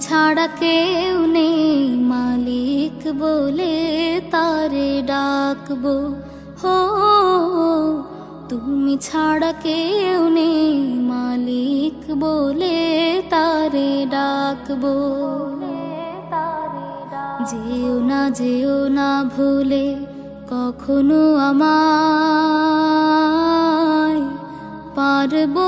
ছাড়া কেউ নেই। মালিক বলে তারে ডাকবো। হো, তুমি ছাড়া কেউ নেই। মালিক বলে তারে ডাকবো। যেও না যেও না ভুলে কখনো আমায় পারব